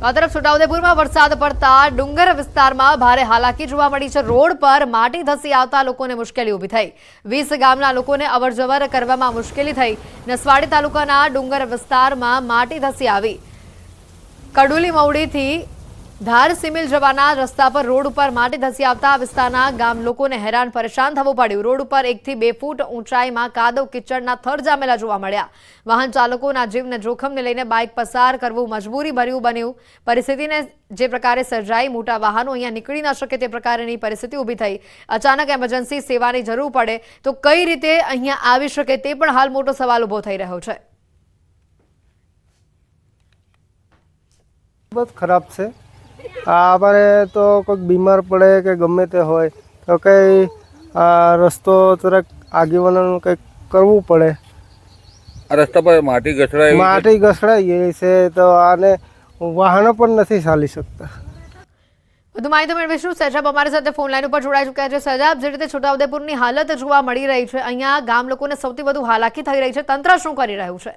આ તરફ છોટાઉદેપુરમાં વરસાદ પડતા ડુંગર વિસ્તારમાં ભારે હાલાકી જોવા મળી છે. રોડ પર માટી ધસી આવતા લોકોને મુશ્કેલી ઊભી થઈ. વીસ ગામના લોકોને અવરજવર કરવામાં મુશ્કેલી થઈ. નસવાડી તાલુકાના ડુંગર વિસ્તારમાં માટી ધસી આવી. કડુલી મવડીથી ધાર સિમિલ જવાના રસ્તા પર રોડ ઉપર માટી ધસી આવતા વિસ્તારના ગામ લોકોને હેરાન પરેશાન થવું પડ્યું. રોડ ઉપર એકથી બે ફૂટ ઊંચાઈમાં કાદવ કિચડના થર જામેલા જોવા મળ્યા. વાહન ચાલકોના જીવને જોખમને લઈને બાઇક પસાર કરવું મજબૂરી ભર્યું બન્યું. પરિસ્થિતિને જે પ્રકારે સર્જાઈ, મોટા વાહનો અહીંયા નીકળી ન શકે તે પ્રકારની પરિસ્થિતિ ઊભી થઈ. અચાનક એમરજન્સી સેવાની જરૂર પડે તો કઈ રીતે અહીંયા આવી શકે તે પણ હાલ મોટો સવાલ ઊભો થઈ રહ્યો છે. બહુ ખરાબ છે. આ અમારે તો કોઈક બીમાર પડે કે ગમે તે હોય તો કંઈ રસ્તો જરાક આગેવાનોનું કંઈક કરવું પડે. આ રસ્તા પર માટી ઘસડાય માટી ઘસડાઈ ગઈ છે તો આને વાહનો પણ નથી ચાલી શકતા. વધુ માહિતી મેળવીશું. સજાબ અમારી સાથે ફોન લાઈન ઉપર જોડાઈ ચૂક્યા છે. સજાબ જે રીતે છોટાઉદેપુરની હાલત જોવા મળી રહી છે અહીંયા ગામ લોકોને સૌથી વધુ હાલાકી થઈ રહી છે. તંત્ર શું કરી રહ્યું છે?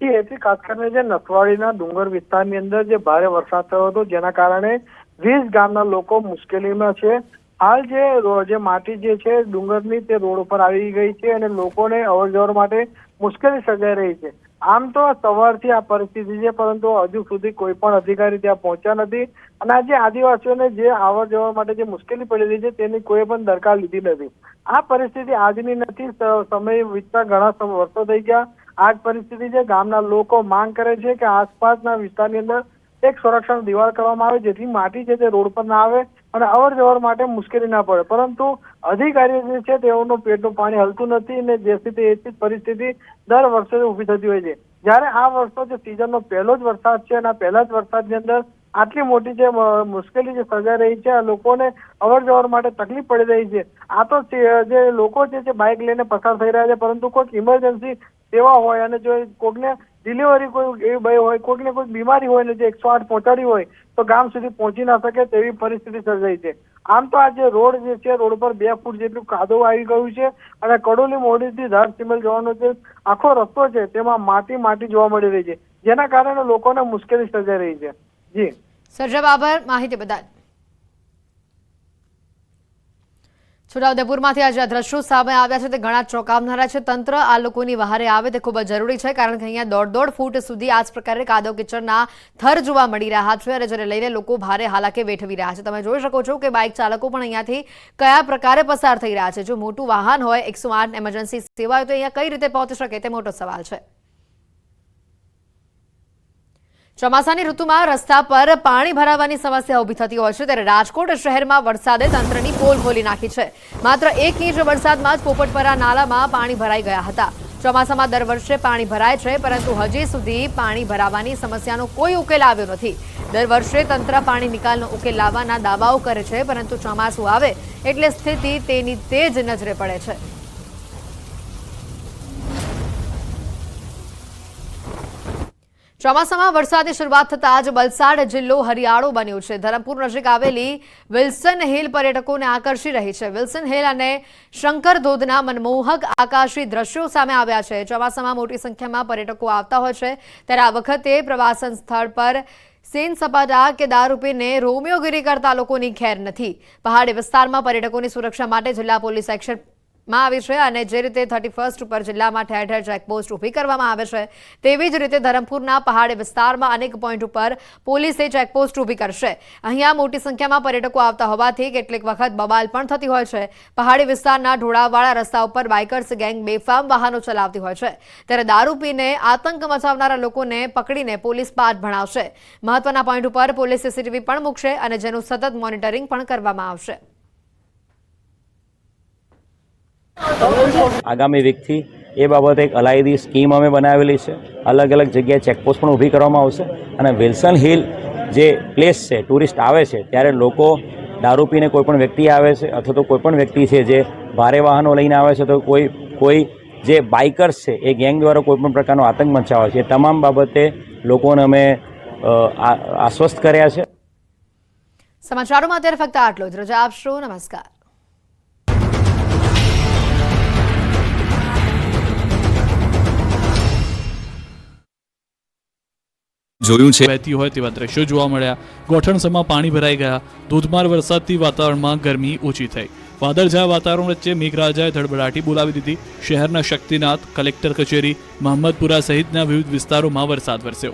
એ એથી ખાસ કરીને જે નસવાડીના ડુંગર વિસ્તારની અંદર જે ભારે વરસાદ થયો હતો, જેના કારણે વીસ ગામના લોકો મુશ્કેલીમાં છે. હાલ જે જે માટી જે છે, ડુંગરની તે રોડ ઉપર આવી ગઈ છે અને લોકોને અવર માટે મુશ્કેલી સર્જાઈ રહી છે. આમ તો સવારથી આ પરિસ્થિતિ છે, પરંતુ હજુ સુધી કોઈ પણ અધિકારી ત્યાં પહોંચ્યા નથી અને આજે આદિવાસીઓને જે અવર જવર માટે જે મુશ્કેલી પડી રહી છે, તેની કોઈ પણ દરકાર લીધી નથી. આ પરિસ્થિતિ આજની નથી સમય વીતતા ઘણા વર્ષો થઈ ગયા. આ જ પરિસ્થિતિ છે. ગામના લોકો માંગ કરે છે કે આસપાસના વિસ્તારની અંદર એક સંરક્ષણ દિવાલ કરવામાં આવે જેથી માટી છે તે રોડ પર ના આવે અને અવર જવર માટે મુશ્કેલી ના પડે. પરંતુ અધિકારીઓ જે છે તેઓનું પેટનું પાણી હલતું નથી અને જેથી તે એ જ પરિસ્થિતિ દર વર્ષે ઊભી થતી હોય છે. જ્યારે આ વર્ષનો જે સિઝનનો પહેલો જ વરસાદ છે અને પહેલા જ વરસાદની અંદર આટલી મોટી જે મુશ્કેલી જે સર્જાઈ રહી છે લોકોને અવર જવર માટે તકલીફ પડી રહી છે. આ તો જે જે લોકો છે જે બાઇક લઈને પસાર થઈ રહ્યા છે, પરંતુ કોઈક ઇમરજન્સી સેવા હોય અને જો કોઈકને ડિલિવરી કોઈ એવી ભય હોય કોઈકને કોઈ બીમારી હોય ને જે એકસો આઠ પહોંચાડી હોય, તો ગામ સુધી પહોંચી ના શકે તેવી પરિસ્થિતિ સર્જાઈ છે. આમ તો આ જે રોડ જે છે, રોડ પર બે ફૂટ જેટલું કાદવ આવી ગયું છે અને કડોલી મોડીથી ધાર સિમલ જવાનો જે આખો રસ્તો છે, તેમાં માટી માટી જોવા મળી રહી છે. જેના કારણે લોકોને મુશ્કેલી સર્જાઈ રહી છે. જી. સર આભાર. માહિતી બદલ. છોટાઉદેપુરમાંથી આજે આ દ્રશ્યો સામે આવ્યા છે. તે ઘણા ચોંકાવનારા છે. તંત્ર આ લોકોની વહારે આવે તે ખૂબ જ જરૂરી છે કારણ કે અહીંયા દોઢ દોઢ ફૂટ સુધી આ પ્રકારે કાદવ કિચડના થર જોવા મળી રહ્યા છે અને જેને લઈને લોકો ભારે હાલાકે વેઠવી રહ્યા છે. તમે જોઈ શકો છો કે બાઇક ચાલકો પણ અહીંયાથી કયા પ્રકારે પસાર થઈ રહ્યા છે. જો મોટું વાહન હોય, એકસો એમરજન્સી સેવા હોય તો અહીંયા કઈ રીતે પહોંચી શકે તે મોટો સવાલ છે. ચોમાસાની ઋતુમાં રસ્તા પર પાણી ભરાવાની સમસ્યા ઊભી થતી હોય છે ત્યારે રાજકોટ શહેરમાં વરસાદે તંત્રની પોલ ખોલી નાખી છે. માત્ર એક ઇંચ વરસાદમાં જ પોપટપરા નાલામાં પાણી ભરાઈ ગયા હતા. ચોમાસામાં દર વર્ષે પાણી ભરાય છે, પરંતુ હજી સુધી પાણી ભરાવાની સમસ્યાનો કોઈ ઉકેલ આવ્યો નથી. દર વર્ષે તંત્ર પાણી નિકાલનો ઉકેલ લાવવાના દાવાઓ કરે છે, પરંતુ ચોમાસું આવે એટલે સ્થિતિ તેની તે જ નજરે પડે છે. ચોમાસામાં વરસાદની શરૂઆત થતાં જ વલસાડ જિલ્લો હરિયાળો બન્યો છે. ધરમપુર નજીક આવેલી વિલ્સન હિલ પર્યટકોને આકર્ષી રહી છે. વિલ્સન હિલ અને શંકર ધોધના મનમોહક આકાશી દ્રશ્યો સામે આવ્યા છે. ચોમાસામાં મોટી સંખ્યામાં પર્યટકો આવતા હોય છે. ત્યારે આ વખતે પ્રવાસન સ્થળ પર સેન સપાટા કે દારૂપીને રોમિયોગીરી કરતા લોકોની ખેર નથી. પહાડી વિસ્તારમાં પર્યટકોની સુરક્ષા માટે જિલ્લા પોલીસ એક્શન માં આવી છે અને જે રીતે થર્ટી ફર્સ્ટ ઉપર જિલ્લામાં ઠેર ઠેર ચેકપોસ્ટ ઊભી કરવામાં આવે છે, તેવી જ રીતે ધરમપુરના પહાડી વિસ્તારમાં અનેક પોઈન્ટ ઉપર પોલીસે ચેકપોસ્ટ ઊભી કરશે. અહીંયા મોટી સંખ્યામાં પર્યટકો આવતા હોવાથી કેટલીક વખત બબાલ પણ થતી હોય છે. પહાડી વિસ્તારના ઢોળાવવાળા રસ્તા ઉપર બાઇકર્સ ગેંગ બેફામ વાહનો ચલાવતી હોય છે. ત્યારે દારૂ પીને આતંક મચાવનારા લોકોને પકડીને પોલીસ પાઠ ભણાવશે. મહત્વના પોઈન્ટ ઉપર પોલીસ સીસીટીવી પણ મૂકશે અને જેનું સતત મોનિટરિંગ પણ કરવામાં આવશે. આગામી વીકથી એ બાબતે એક અલાયદી સ્કીમ અમે બનાવેલી છે. અલગ અલગ જગ્યાએ ચેકપોસ્ટ પણ ઊભી કરવામાં આવશે અને વિલ્સન હિલ જે પ્લેસ છે ટુરિસ્ટ આવે છે, ત્યારે લોકો દારૂ પીને કોઈપણ વ્યક્તિ આવે છે અથવા તો કોઈપણ વ્યક્તિ છે જે ભારે વાહનો લઈને આવે છે તો કોઈ કોઈ જે બાઇકર્સ છે, એ ગેંગ દ્વારા કોઈપણ પ્રકારનો આતંક મચાવે છે. એ તમામ બાબતે લોકોને અમે આશ્વસ્ત કર્યા છે. સમાચારોમાં અત્યારે ફક્ત આટલો જ. રજા આપશો. નમસ્કાર. જોયું છે. વહેતી હોય તેવા દ્રશ્યો જોવા મળ્યા. ગોઠણસમાં પાણી ભરાઈ ગયા. ધોધમાર વરસાદથી વાતાવરણમાં ગરમી ઓછી થઈ. વાદળછાયા વાતાવરણ વચ્ચે મેઘરાજાએ ધડબડાટી બોલાવી દીધી. શહેરના શક્તિનાથ, કલેક્ટર કચેરી, મહમ્મદપુરા સહિતના વિવિધ વિસ્તારોમાં વરસાદ વરસ્યો.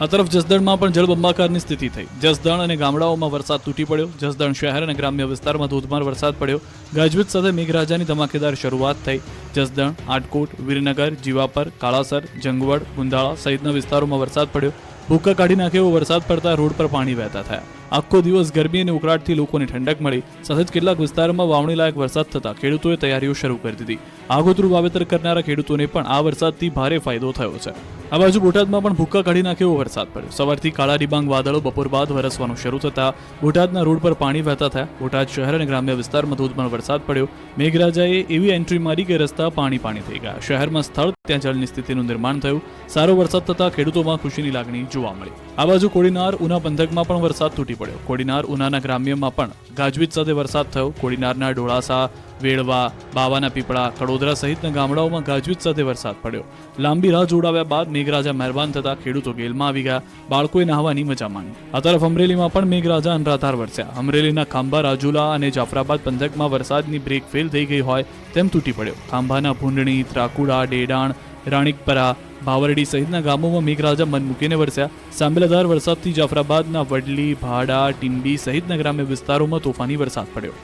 આ તરફ જસદણમાં પણ જળબંબાકારની સ્થિતિ થઈ. જસદણ અને ગામડાઓમાં વરસાદ તૂટી પડ્યો. જસદણ શહેર અને ગ્રામ્ય વિસ્તારમાં ધોધમાર વરસાદ પડ્યો. ગાજવીજ સાથે મેઘરાજાની ધમાકેદાર શરૂઆત થઈ. જસદણ, આટકોટ, વીરનગર, જીવાપર, કાળાસર, જંગવડ, ગુંદાળા સહિતના વિસ્તારોમાં વરસાદ પડ્યો. ભૂક્કા કાઢી નાખે એવો વરસાદ પડતા રોડ પર પાણી વહેતા થયા. આખો દિવસ ગરમી અને ઉકળાટથી લોકોને ઠંડક મળી. સાથે જ કેટલાક વિસ્તારોમાં વાવણી લાયક વરસાદ થતા ખેડૂતોએ તૈયારીઓ શરૂ કરી દીધી. આગોતરું વાવેતર કરનારા ખેડૂતોને પણ આ વરસાદથી ભારે ફાયદો થયો છે. આ બાજુ બોટાદમાં પણ ભૂક્કા કાઢી નાખે એવો વરસાદ પડ્યો. સવારથી કાળા ડિબાંગ વાદળો બપોર બાદ વરસવાનું શરૂ થતા બોટાદના રોડ પર પાણી વહેતા થયા. બોટાદ શહેર અને ગ્રામ્ય વિસ્તારમાં ધોધમાર વરસાદ પડ્યો. મેઘરાજાએ એવી એન્ટ્રી મારી કે રસ્તા પાણી પાણી થઈ ગયા. શહેરમાં સ્થળ ત્યાં જળની સ્થિતિનું નિર્માણ થયું. સારો વરસાદ થતાં ખેડૂતોમાં ખુશીની લાગણી જોવા મળી. આ બાજુ કોડીનાર, ઉના પંથકમાં પણ વરસાદ તૂટી પડ્યો. કોડીનાર ઉનાના ગ્રામ્યમાં પણ ગાજવીજ સાથે વરસાદ થયો. કોડીનારના ઢોળાસા વેળવા બાવાના પીપળા, કડોદરા સહિતના ગામડાઓમાં ગાજવીજ સાથે વરસાદ પડ્યો. લાંબી રાહ જોડાવ્યા બાદ મેઘરાજા મહેરબાન થતા ખેડૂતો ગેલમાં આવી ગયા. બાળકોએ નહાવાની મજા માણી. આ તરફ અમરેલીમાં પણ મેઘરાજા અનરાધાર વરસ્યા. અમરેલીના ખાંભા, રાજુલા અને જાફરાબાદ પંથકમાં વરસાદની બ્રેક ફેલ થઈ ગઈ હોય તેમ તૂટી પડ્યો. ખાંભાના ભૂંડણી, ત્રાકુડા, ડેડાણ, રાણીકપરા ભાવરડી સહિતના ગામોમાં મેઘરાજા મન મૂકીને વરસ્યા. સાંબેલાધાર વરસાદથી જાફરાબાદના વડલી, ભાડા ટીંબી સહિતના ગ્રામ્ય વિસ્તારોમાં તોફાની વરસાદ પડ્યો.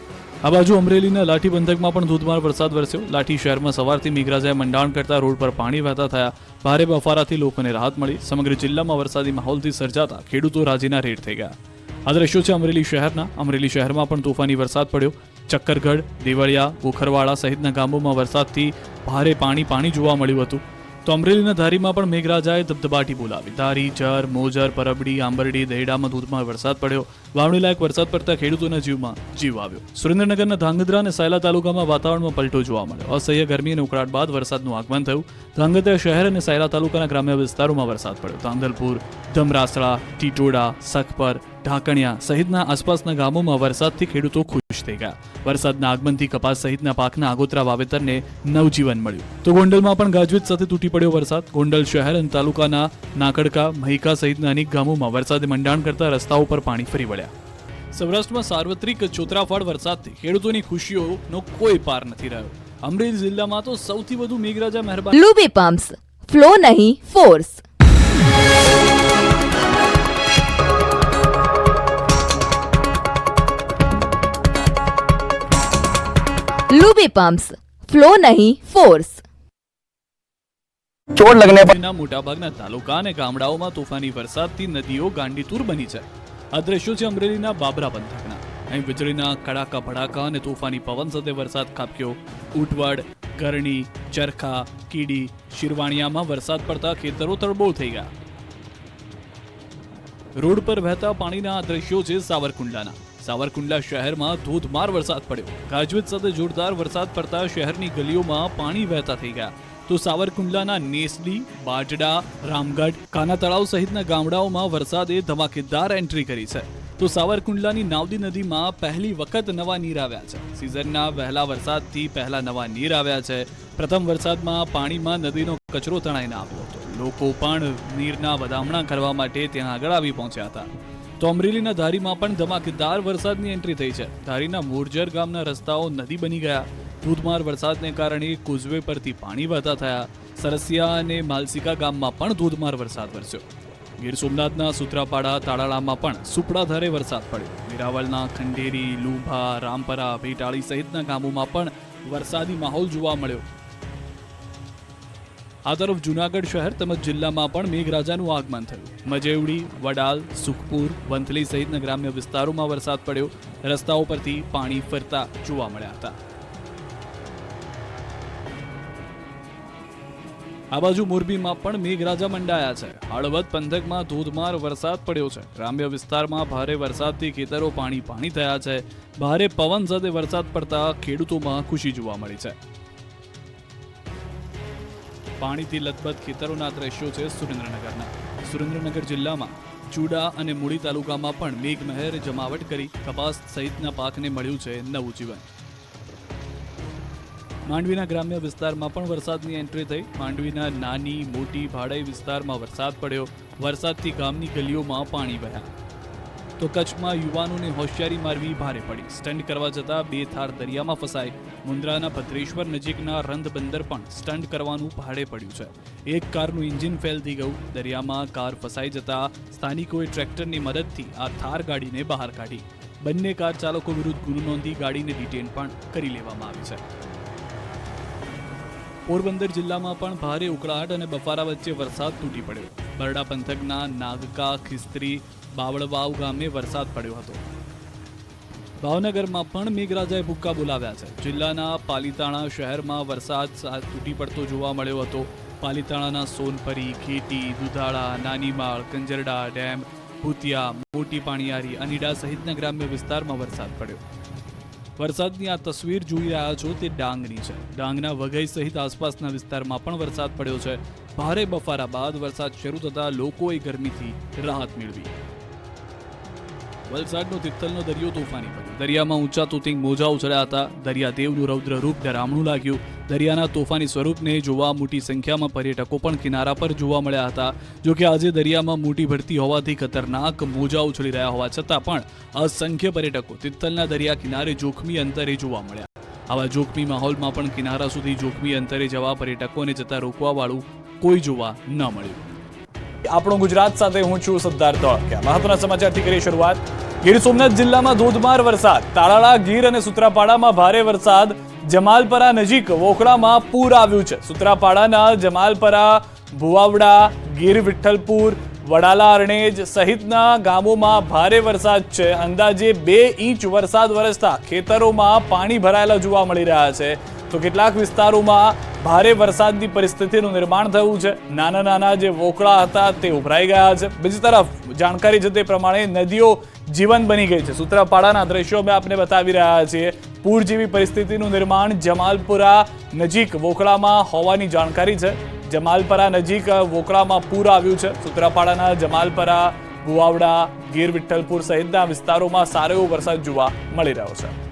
આ બાજુ અમરેલીના લાઠી પંથકમાં પણ ધોધમાર વરસાદ વરસ્યો. લાઠી શહેરમાં સવારથી મેઘરાજાએ મંડાણ કરતા રોડ પર પાણી વહેતા થયા. ભારે બફારાથી લોકોને રાહત મળી. સમગ્ર જિલ્લામાં વરસાદી માહોલથી સર્જાતા ખેડૂતો રાજીના રેડ થઈ ગયા. આ દ્રશ્યો છે અમરેલી શહેરના. અમરેલી શહેરમાં પણ તોફાની વરસાદ પડ્યો. ચક્કરગઢ, દેવળિયા પોખરવાડા સહિતના ગામોમાં વરસાદથી ભારે પાણી પાણી જોવા મળ્યું હતું. તો અમરેલીના ધારીમાં પણ મેઘરાજાએ ધબધબાટી બોલાવી. ધારી, ચર, મોજર, પરબડી, આંબરડી, દહેડામાં ધોધમાર વરસાદ પડ્યો. વાવણી લાયક વરસાદ પડતા ખેડૂતોના જીવમાં જીવ આવ્યો. સુરેન્દ્રનગરના ધાંગધ્રા અને સાયલા તાલુકામાં વાતાવરણમાં પલટો જોવા મળ્યો. અસહ્ય ગરમી અને ઉકળાટ બાદ વરસાદનું આગમન થયું. ધાંગધ્રા શહેર અને સાયલા તાલુકાના ગ્રામ્ય વિસ્તારોમાં વરસાદ પડ્યો. ધાંધલપુર ધમરાસળા ટીટોડા, સખપર ઢાકણિયા સહિતના આસપાસના ગામોમાં વરસાદથી ખેડૂતો ખુશ થઈ ગયા. વરસાદના આગમનથી કપાસ સહિતના પાકના આગોતરા વાવેતરને નવજીવન મળ્યું. તો ગોંડલમાં પણ ગાજવીજ સાથે તૂટી પડ્યો વરસાદ. ગોંડલ શહેર અને તાલુકાના નાકડકા, મહિકા સહિતના અનેક ગામોમાં વરસાદે મંડાણ કરતા રસ્તાઓ પર પાણી ફરી વળ્યા. સૌરાષ્ટ્રમાં સાર્વત્રિક ચોતરાફાળ વરસાદથી ખેડૂતોની ખુશીઓનો કોઈ પાર નથી રહ્યો. અમરેલી જિલ્લામાં તો સૌથી વધુ મેઘરાજા મહેરબાન લુબી પમ્પ્સ ફ્લો નહીં ફોર્સ લૂબી પમ્પ્સ ફ્લો નહીં ફોર્સ ચોર લગને પર ના મોટાભાગના તાલુકા અને ગામડાઓમાં તોફાની વરસાદથી નદીઓ ગાંડીતુર બની છે. આ દ્રશ્યો છે અમરેલીના બાબરા પંથકના. અહીં વીજળીના કડાકા ભડાકા અને તોફાની પવન સાથે વરસાદ ખાબક્યો. ઉટવડ ગરણી ચરખા કીડી શિરવાણિયામાં વરસાદ પડતા ખેતરો તરબોળ થઈ ગયા. રોડ પર વહેતા પાણીના આ દ્રશ્યો છે સાવરકુંડલાના. સાવરકુંડલા શહેરમાં ધોધમાર વરસાદ પડ્યો. ગાજવીજ સાથે જોરદાર વરસાદ પડતા શહેરની ગલીઓમાં પાણી વહેતા થઈ ગયા. તો સાવરકુંડલાના નેસડી, બાજડા, રામગઢ કાના તળાવ સહિતના ગામડાઓમાં વરસાદે ધમાકેદાર એન્ટ્રી કરી છે. તો સાવરકુંડલાની નાવદી નદીમાં પહેલી વખત નવા નીર આવ્યા છે. સિઝનના વહેલા વરસાદથી પહેલા નવા નીર આવ્યા છે. પ્રથમ વરસાદમાં પાણીમાં નદીનો કચરો તણાઈને આવ્યો હતો. લોકો પણ નીરના વધામણા કરવા માટે ત્યાં આગળ આવી પહોંચ્યા હતા. તો અમરેલીના ધારીમાં પણ ધમાકેદાર વરસાદની એન્ટ્રી થઈ છે. ધારીના મોરજર ગામના રસ્તાઓ નદી બની ગયા. ધોધમાર વરસાદને કારણે કોઝવે પરથી પાણી વહેતા થયા. સરસિયા અને માલસિકા ગામમાં પણ ધોધમાર વરસાદ વરસ્યો. ગીર સોમનાથના સુત્રાપાડા, તાળાળામાં પણ સુપડાધારે વરસાદ પડ્યો. વેરાવળના ખંડેરી, લુભા, રામપરા, ભેટાળી સહિતના ગામોમાં પણ વરસાદી માહોલ જોવા મળ્યો. આ તરફ જુનાગઢ શહેર તેમજ જિલ્લામાં પણ મેઘરાજાનું આગમન થયું. મજેવડી, વડાલ, સુખપુર, વંથલી સહિતના ગ્રામ્ય વિસ્તારોમાં વરસાદ પડ્યો. રસ્તાઓ પરથી પાણી ફરતા જોવા મળ્યા હતા. આ બાજુ મોરબીમાં પણ મેઘરાજા મંડાયા છે. હળવદ પંથકમાં ધોધમાર વરસાદ પડ્યો છે. ગ્રામ્ય વિસ્તારમાં ભારે વરસાદથી ખેતરો પાણી પાણી થયા છે. ભારે પવન સાથે વરસાદ પડતા ખેડૂતોમાં ખુશી જોવા મળી છે. પાણીથી લથબથ ખેતરોના દ્રશ્યો છે સુરેન્દ્રનગરના. સુરેન્દ્રનગર જિલ્લામાં ચૂડા અને મૂડી તાલુકામાં પણ મેઘમહેર જમાવટ કરી કપાસ સહિતના પાકને મળ્યું છે નવું જીવન. માંડવીના ગ્રામ્ય વિસ્તારમાં પણ વરસાદની એન્ટ્રી થઈ. માંડવીના નાની, મોટી ભાડાઈ વિસ્તારમાં વરસાદ પડ્યો. વરસાદથી ગામની ગલીઓમાં પાણી વહ્યા. તો કચ્છમાં યુવાનોને હોશિયારી મારવી ભારે પડી. સ્ટન્ટ કરવા જતાં બે થાર દરિયામાં ફસાઈ મુન્દ્રાના ભદ્રેશ્વર નજીકના રંધ બંદર પણ સ્ટન્ટ કરવાનું ભાડે પડ્યું છે. એક કારનું એન્જિન ફેલ થઈ ગયું. દરિયામાં કાર ફસાઈ જતા સ્થાનિકોએ ટ્રેક્ટરની મદદથી આ થાર ગાડીને બહાર કાઢી. બંને કાર ચાલકો વિરુદ્ધ ગુનો નોંધી ગાડીને ડિટેન પણ કરી લેવામાં આવી છે. પોરબંદર જિલ્લામાં પણ ભારે ઉકળાટ અને બફારા વચ્ચે વરસાદ તૂટી પડ્યો. બરડા પંથકના નાગકા, ખિસ્ત્રી, બાવળવાવ ગામે વરસાદ પડ્યો હતો. ભાવનગરમાં પણ મેઘરાજાએ ભૂક્કા બોલાવ્યા છે. જિલ્લાના પાલીતાણા શહેરમાં વરસાદ તૂટી પડતો જોવા મળ્યો હતો. પાલીતાણાના સોનપરી, ખેટી, દુધાળા, નાનીમાળ, કંજરડા ડેમ, ભૂતિયા, મોટી પાણીયારી, અનીડા સહિતના ગ્રામ્ય વિસ્તારમાં વરસાદ પડ્યો. વરસાદની આ તસવીર જોઈ રહ્યા છો તે ડાંગની છે. ડાંગના વઘઈ સહિત આસપાસના વિસ્તારમાં પણ વરસાદ પડ્યો છે. ભારે બફારા બાદ વરસાદ શરૂ થતાં લોકોએ ગરમીથી રાહત મેળવી. વલસાડનો તિથલનો દરિયો તોફાની બન્યો દરિયામાં ઊંચા તૂતિંગ મોજા ઉછળ્યા હતા. દરિયાદેવનું રૌદ્ર રૂપ ડરામણું લાગ્યું. દરિયાના તોફાની સ્વરૂપને જોવા મોટી સંખ્યામાં પર્યટકો પણ કિનારા પર જોવા મળ્યા હતા. જોકે આજે દરિયામાં મોટી ભરતી હોવાથી ખતરનાક મોજા ઉછળી રહ્યા હોવા છતાં પણ અસંખ્ય પર્યટકો તિથલના દરિયા કિનારે જોખમી અંતરે જોવા મળ્યા. આવા જોખમી માહોલમાં પણ કિનારા સુધી જોખમી અંતરે જવા પર્યટકોને જતા રોકવાવાળું કોઈ જોવા ન મળ્યું. આપણું ગુજરાત સાથે હું છું સિદ્ધાર્થ મહત્વના સમાચારથી કરી શરૂઆત. ગીર સોમનાથ જિલ્લામાં ધોધમાર વરસાદ. તાળાળા ગીર અને સુત્રાપાડામાં ભારે વરસાદ. જમાલપરા નજીક વોખડામાં પૂર આવ્યું છે. સુત્રાપાડાના જમાલપરા, ભુવાવડા, ગીર વિઠ્ઠલપુર, વડાલા અરણેજ સહિતના ગામોમાં ભારે વરસાદ છે. અંદાજે બે ઇંચ વરસાદ વરસતા ખેતરોમાં પાણી ભરાયેલા જોવા મળી રહ્યા છે. તો કેટલાક વિસ્તારોમાં ભારે વરસાદની પરિસ્થિતિનું નિર્માણ થયું છે. નાના નાના જે વોકળા હતા તે ઉભરાઈ ગયા છે. બીજી તરફ જાણકારી છે તે પ્રમાણે નદીઓ જીવન બની ગઈ છે. સૂત્રાપાડાના દ્રશ્યો અમે આપને બતાવી રહ્યા છીએ. પૂર જેવી પરિસ્થિતિનું નિર્માણ જમાલપુરા નજીક વોકળામાં હોવાની જાણકારી છે. જમાલપરા નજીક વોકળામાં પૂર આવ્યું છે. સુત્રાપાડાના જમાલપરા, ગુવાવડા, ગીર વિઠ્ઠલપુર સહિતના વિસ્તારોમાં સારો એવો વરસાદ જોવા મળી રહ્યો છે.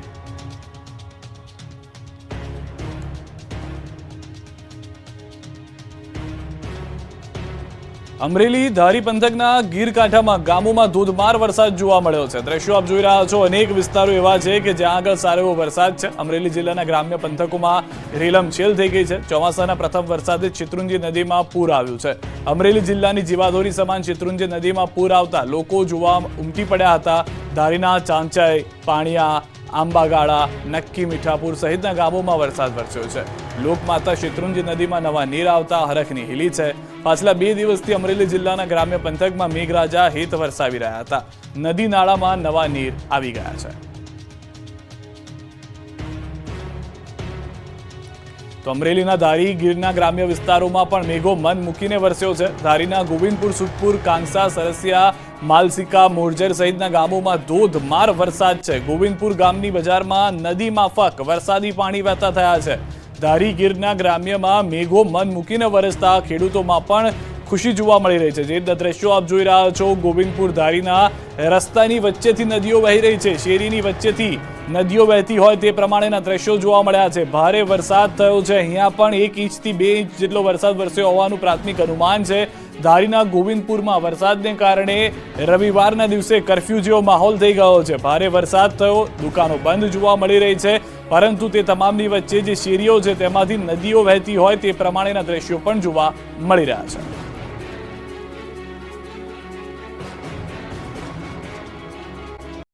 અમરેલી ધારી પંથકના ગીરકાંઠામાં ગામોમાં ધોધમાર વરસાદ જોવા મળ્યો છે. દ્રશ્યો આપ જોઈ રહ્યા છો. અનેક વિસ્તારો એવા છે કે જ્યાં આગળ સારો એવો વરસાદ છે. અમરેલી જિલ્લાના ગ્રામ્ય પંથકોમાં રેલમછેલ થઈ ગઈ છે. ચોમાસાના પ્રથમ વરસાદે ચિત્રુંજી નદીમાં પૂર આવ્યું છે. અમરેલી જિલ્લાની જીવાદોરી સમાન ચિત્રુંજી નદીમાં પૂર આવતા લોકો જોવા ઉમટી પડ્યા હતા. ધારીના ચાંચાઈ, પાણિયા આંબાગાળા, નક્કી મીઠાપુર સહિતના ગામોમાં વરસાદ વરસ્યો છે. લોકમાતા શેત્રુંજી નદીમાં નવા નીર આવતા હરખની હિલી છે. પાછલા બે દિવસથી અમરેલી જિલ્લાના ગ્રામ્ય પંથકમાં મેઘરાજા હિત વરસાવી રહ્યા હતા. નદી નાળામાં નવા નીર આવી ગયા છે. તો અમરેલીના ધારી ગીરના ગ્રામ્ય વિસ્તારોમાં પણ મેઘો મન મૂકીને વરસ્યો છે. ધારીના ગોવિંદપુર, સુખપુર, કાંસા, સરસિયા માલસિકા મોરજર સહિતના ગામોમાં ધોધમાર વરસાદ છે. ગોવિંદપુર ગામની બજારમાં નદી માફક વરસાદી પાણી વહેતા થયા છે. ધારી ગીરના ગ્રામ્યમાં મેઘો મન મૂકીને વરસતા ખેડૂતોમાં પણ ખુશી જોવા મળી રહી છે. જે દ્રશ્યો આપ જોઈ રહ્યા છો, ગોવિંદપુર ધારીના રસ્તાની વચ્ચેથી નદીઓ વહી રહી છે. શેરીની વચ્ચેથી નદીઓ વહેતી હોય તે પ્રમાણેના દ્રશ્યો જોવા મળ્યા છે. ભારે વરસાદ થયો છે. અહીંયા પણ એક ઇંચથી બે ઇંચ જેટલો વરસાદ વરસ્યો હોવાનું પ્રાથમિક અનુમાન છે. ધારીના ગોવિંદપુરમાં વરસાદને કારણે રવિવારના દિવસે કરફ્યુ જેવો માહોલ થઈ ગયો છે. ભારે વરસાદ થયો. દુકાનો બંધ જોવા મળી રહી છે. પરંતુ તે તમામની વચ્ચે જે શેરીઓ છે તેમાંથી નદીઓ વહેતી હોય તે પ્રમાણેના દ્રશ્યો પણ જોવા મળી રહ્યા છે.